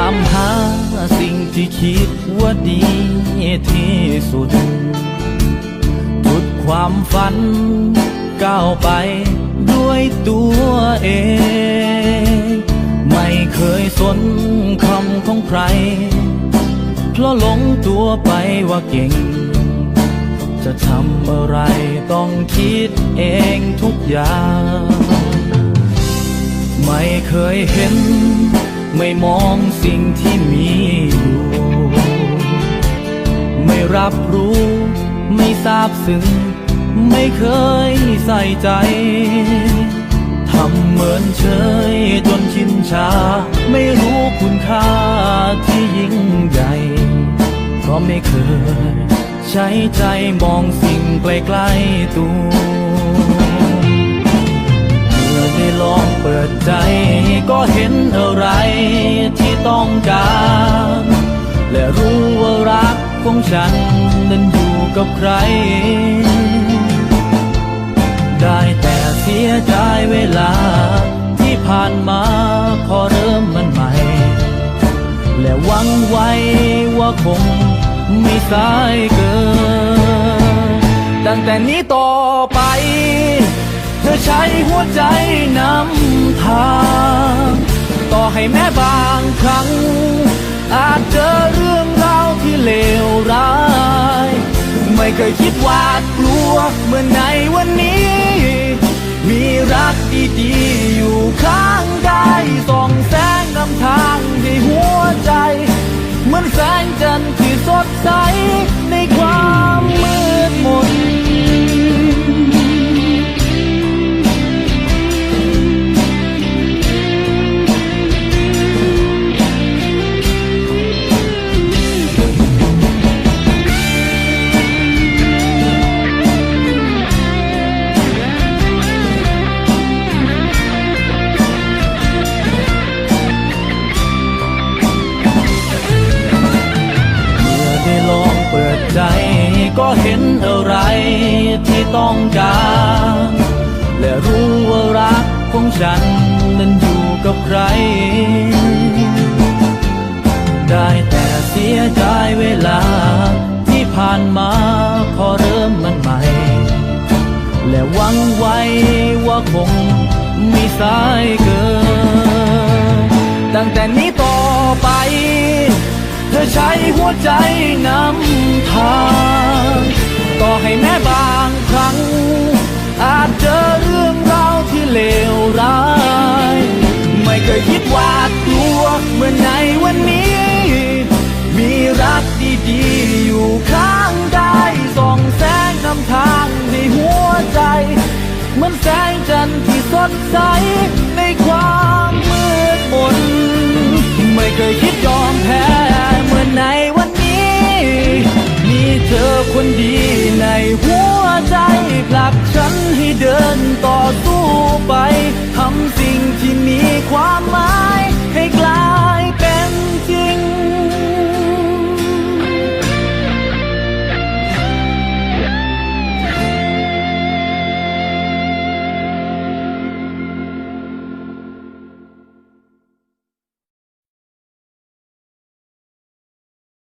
ามหาสิ่งที่คิดว่าดีที่สุด ทุดความฝันก้าวไปด้วยตัวเอง ไม่เคยสนคำของใคร เพราะหลงตัวไปว่าเก่ง จะทำอะไรต้องคิดเองทุกอย่าง ไม่เคยเห็น ไม่มองสิ่งที่มีอยู่ ไม่รับรู้ ไม่ทราบซึ้ง ไม่เคยใส่ใจ ทำเหมือนเฉยจนชินชา ไม่รู้คุณค่าที่ยิ่งใหญ่ เพราะไม่เคย ใช้ใจมองสิ่งใกล้ๆตัวเมื่อได้ลองเปิดใจก็เห็นอะไร ต้องการ และรู้ว่ารักของฉันนั้นอยู่กับใคร ได้แต่เสียใจเวลาที่ผ่านมาพอเริ่มมันใหม่ และหวังไว้ว่าคงไม่สายเกิน ตั้งแต่นี้ต่อไป เธอใช้หัวใจนำ ให้แม้บางครั้ง อาจเจอเรื่องราวที่เลวร้าย ไม่เคยคิดหวาดกลัวเมื่อในวันนี้ มีรักดีๆอยู่ข้าง ก็เห็นอะไรที่ต้องการ และรู้ว่ารักของฉันนั้นอยู่กับใคร ได้แต่เสียใจเวลาที่ผ่านมาพอเริ่มมันใหม่ และหวังไว้ว่าคงไม่สายเกิน ตั้งแต่นี้ต่อไป เธอใช้หัวใจนำทาง ให้แม้บางครั้ง อาจเจอเรื่องราวที่เลวร้าย ไม่เคยคิดหวากลัวเมื่อในวันนี้ มีรักดีๆอยู่ข้างกายส่องแสงนำทางในหัวใจเหมือนแสงจันทร์ที่สดใสในความมืดมนไม่เคยคิดยอมแพ้ ต่อสู้ไป ทำสิ่งที่มีความหมาย